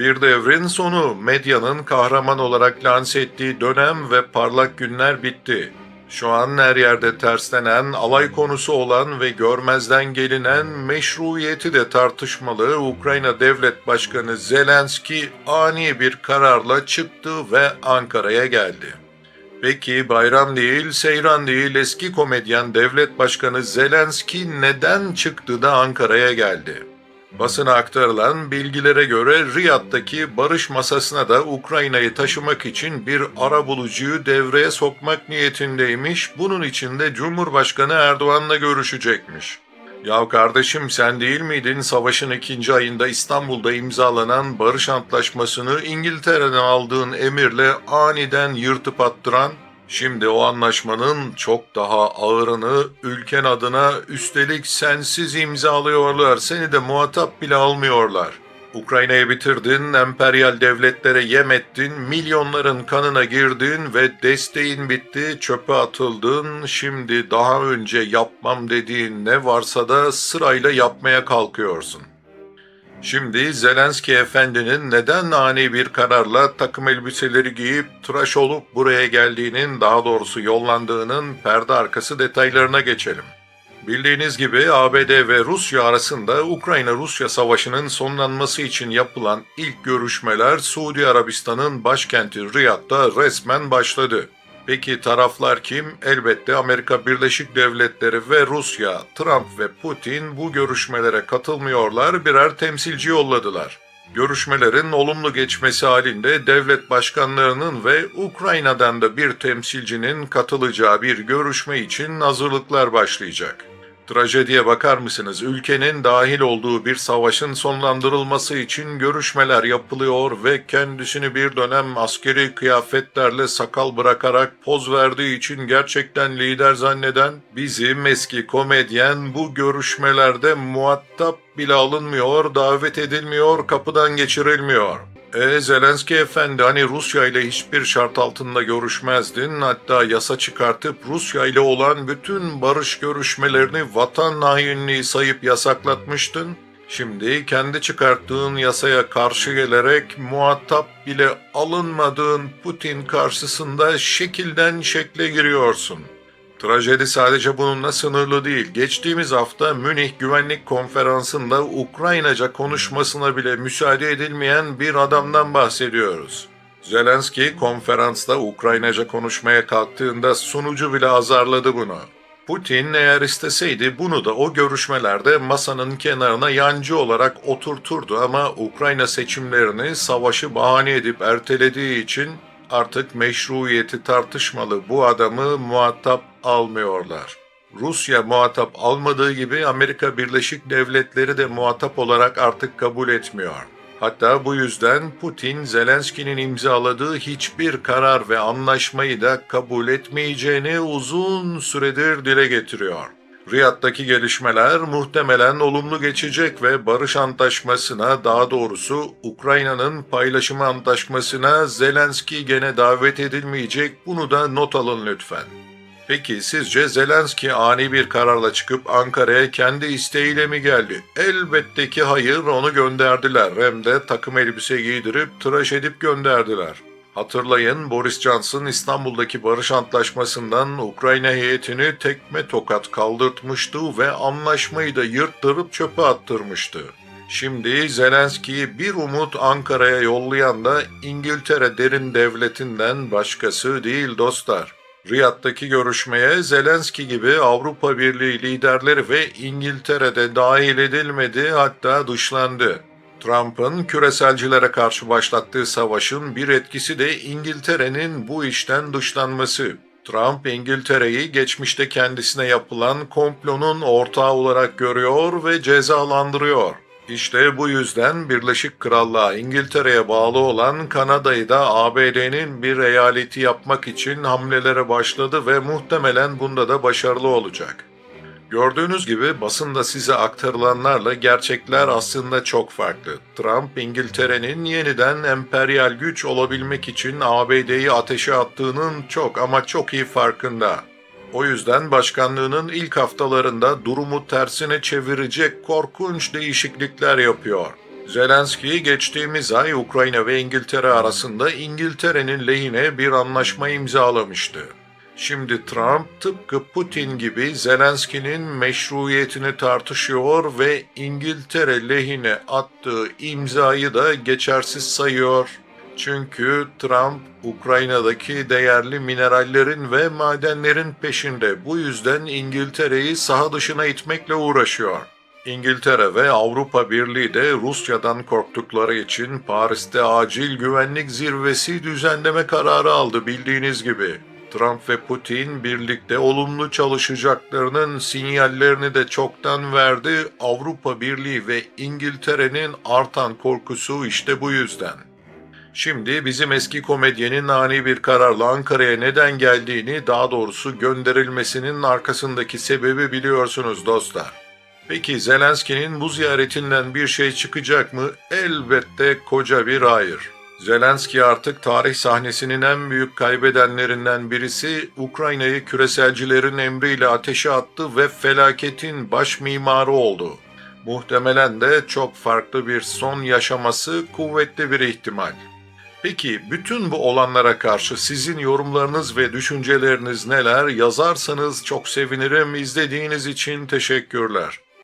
Bir devrin sonu, medyanın kahraman olarak lanse ettiği dönem ve parlak günler bitti. Şu an her yerde terslenen, alay konusu olan ve görmezden gelinen meşruiyeti de tartışmalı Ukrayna Devlet Başkanı Zelenski ani bir kararla çıktı ve Ankara'ya geldi. Peki bayram değil, seyran değil eski komedyen devlet başkanı Zelenski neden çıktı da Ankara'ya geldi? Basına aktarılan bilgilere göre Riyad'daki barış masasına da Ukrayna'yı taşımak için bir arabulucuyu devreye sokmak niyetindeymiş. Bunun için de Cumhurbaşkanı Erdoğan'la görüşecekmiş. Ya kardeşim sen değil miydin savaşın ikinci ayında İstanbul'da imzalanan barış antlaşmasını İngiltere'den aldığın emirle aniden yırtıp attıran? Şimdi o anlaşmanın çok daha ağırını ülken adına üstelik sensiz imzalıyorlar. Seni de muhatap bile almıyorlar. Ukrayna'yı bitirdin, emperyal devletlere yem ettin, milyonların kanına girdin ve desteğin bitti, çöpe atıldın. Şimdi daha önce yapmam dediğin ne varsa da sırayla yapmaya kalkıyorsun. Şimdi Zelenski efendinin neden ani bir kararla takım elbiseleri giyip tıraş olup buraya geldiğinin daha doğrusu yollandığının perde arkası detaylarına geçelim. Bildiğiniz gibi ABD ve Rusya arasında Ukrayna-Rusya savaşının sonlanması için yapılan ilk görüşmeler Suudi Arabistan'ın başkenti Riyad'da resmen başladı. Peki taraflar kim? Elbette Amerika Birleşik Devletleri ve Rusya. Trump ve Putin bu görüşmelere katılmıyorlar, birer temsilci yolladılar. Görüşmelerin olumlu geçmesi halinde devlet başkanlarının ve Ukrayna'dan da bir temsilcinin katılacağı bir görüşme için hazırlıklar başlayacak. Trajediye bakar mısınız? Ülkenin dahil olduğu bir savaşın sonlandırılması için görüşmeler yapılıyor ve kendisini bir dönem askeri kıyafetlerle sakal bırakarak poz verdiği için gerçekten lider zanneden bizim eski komedyen bu görüşmelerde muhatap bile alınmıyor, davet edilmiyor, kapıdan geçirilmiyor. E Zelenski efendi hani Rusya ile hiçbir şart altında görüşmezdin hatta yasa çıkartıp Rusya ile olan bütün barış görüşmelerini vatan hainliği sayıp yasaklatmıştın. Şimdi kendi çıkarttığın yasaya karşı gelerek muhatap bile alınmadığın Putin karşısında şekilden şekle giriyorsun. Trajedi sadece bununla sınırlı değil. Geçtiğimiz hafta Münih Güvenlik Konferansı'nda Ukraynaca konuşmasına bile müsaade edilmeyen bir adamdan bahsediyoruz. Zelenski konferansta Ukraynaca konuşmaya kalktığında sunucu bile azarladı bunu. Putin eğer isteseydi bunu da o görüşmelerde masanın kenarına yancı olarak oturturdu ama Ukrayna seçimlerini savaşı bahane edip ertelediği için artık meşruiyeti tartışmalı bu adamı muhatap almıyorlar. Rusya muhatap almadığı gibi Amerika Birleşik Devletleri de muhatap olarak artık kabul etmiyor. Hatta bu yüzden Putin, Zelenski'nin imzaladığı hiçbir karar ve anlaşmayı da kabul etmeyeceğini uzun süredir dile getiriyor. Riyad'daki gelişmeler muhtemelen olumlu geçecek ve barış antlaşmasına daha doğrusu Ukrayna'nın paylaşımı antlaşmasına Zelenski gene davet edilmeyecek bunu da not alın lütfen. Peki sizce Zelenski ani bir kararla çıkıp Ankara'ya kendi isteğiyle mi geldi? Elbette ki hayır onu gönderdiler hem de takım elbise giydirip tıraş edip gönderdiler. Hatırlayın Boris Johnson İstanbul'daki barış antlaşmasından Ukrayna heyetini tekme tokat kaldırtmıştı ve anlaşmayı da yırttırıp çöpe attırmıştı. Şimdi Zelenski'yi bir umut Ankara'ya yollayan da İngiltere derin devletinden başkası değil dostlar. Riyad'daki görüşmeye Zelenski gibi Avrupa Birliği liderleri ve İngiltere'de dahil edilmedi hatta dışlandı. Trump'ın küreselcilere karşı başlattığı savaşın bir etkisi de İngiltere'nin bu işten dışlanması. Trump İngiltere'yi geçmişte kendisine yapılan komplonun ortağı olarak görüyor ve cezalandırıyor. İşte bu yüzden Birleşik Krallığa İngiltere'ye bağlı olan Kanada'yı da ABD'nin bir eyaleti yapmak için hamlelere başladı ve muhtemelen bunda da başarılı olacak. Gördüğünüz gibi basında size aktarılanlarla gerçekler aslında çok farklı. Trump, İngiltere'nin yeniden emperyal güç olabilmek için ABD'yi ateşe attığının çok ama çok iyi farkında. O yüzden başkanlığının ilk haftalarında durumu tersine çevirecek korkunç değişiklikler yapıyor. Zelenski geçtiğimiz ay Ukrayna ve İngiltere arasında İngiltere'nin lehine bir anlaşma imzalamıştı. Şimdi Trump tıpkı Putin gibi Zelenski'nin meşruiyetini tartışıyor ve İngiltere lehine attığı imzayı da geçersiz sayıyor. Çünkü Trump Ukrayna'daki değerli minerallerin ve madenlerin peşinde. Bu yüzden İngiltere'yi saha dışına itmekle uğraşıyor. İngiltere ve Avrupa Birliği de Rusya'dan korktukları için Paris'te acil güvenlik zirvesi düzenleme kararı aldı bildiğiniz gibi. Trump ve Putin birlikte olumlu çalışacaklarının sinyallerini de çoktan verdi. Avrupa Birliği ve İngiltere'nin artan korkusu işte bu yüzden. Şimdi bizim eski komedyenin ani bir kararla Ankara'ya neden geldiğini, daha doğrusu gönderilmesinin arkasındaki sebebi biliyorsunuz dostlar. Peki Zelenski'nin bu ziyaretinden bir şey çıkacak mı? Elbette koca bir hayır. Zelenski artık tarih sahnesinin en büyük kaybedenlerinden birisi Ukrayna'yı küreselcilerin emriyle ateşe attı ve felaketin baş mimarı oldu. Muhtemelen de çok farklı bir son yaşaması kuvvetli bir ihtimal. Peki bütün bu olanlara karşı sizin yorumlarınız ve düşünceleriniz neler yazarsanız çok sevinirim. İzlediğiniz için teşekkürler.